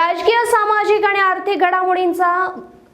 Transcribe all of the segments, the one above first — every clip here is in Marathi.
राजकीय सामाजिक आणि आर्थिक घडामोडींचा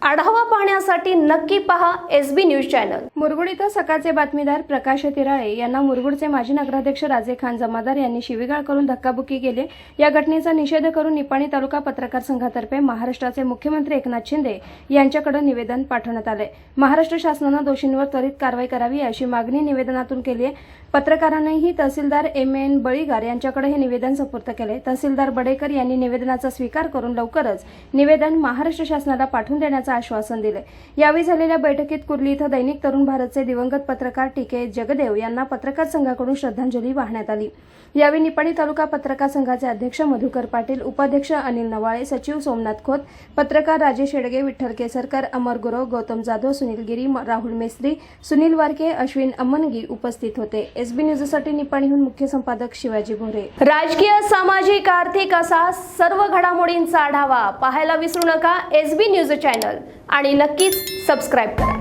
आढावा पाहण्यासाठी नक्की पहा S B news channel. Murgud इथं सकाळचे बातमीदार प्रकाश तिराळे यांना मुरगुडचे माजी नगराध्यक्ष राजे खान जमादार यांनी शिवीगाळ करून धक्काबुक्की केली. या घटनेचा निषेध करून निपाणी तालुका पत्रकार संघातर्फे महाराष्ट्राचे मुख्यमंत्री एकनाथ शिंदे यांच्याकडे निवेदन पाठवण्यात आले. महाराष्ट्र शासनानं दोषींवर त्वरित कारवाई करावी अशी मागणी निवेदनातून केली आहे. पत्रकारांनीही तहसीलदार एम. एन. बळीगार यांच्याकडे हे निवेदन सुपूर्त केले. तहसीलदार बडेकर यांनी निवेदनाचा स्वीकार करून लवकरच निवेदन महाराष्ट्र शासनाला पाठवून देण्याचा आश्वासन दिले यावेळी झालेल्या बैठकीत कुर्ली इथं दैनिक तरुण भारतचे दिवंगत पत्रकार टीके जगदेव यांना पत्रकार संघाकडून श्रद्धांजली वाहण्यात आली. यावेळी निपाणी तालुका पत्रकार संघाचे अध्यक्ष मधुकर पाटील उपाध्यक्ष अनिल नवाळे सचिव सोमनाथ खोत पत्रकार राजेश शेडगे विठ्ठल केसरकर अमर गुरव गौतम जाधव सुनील गिरी राहुल मेस्त्री सुनील वारके अश्विन अम्मनगी उपस्थित होते. एसबी न्यूजसाठी निपाणीहून मुख्य संपादक शिवाजी भोरे. राजकीय सामाजिक आर्थिक असा सर्व घडामोडींचा आढावा पाहायला विसरू नका. SB news channel. चॅनल आणि नक्कीच सबस्क्राईब करा.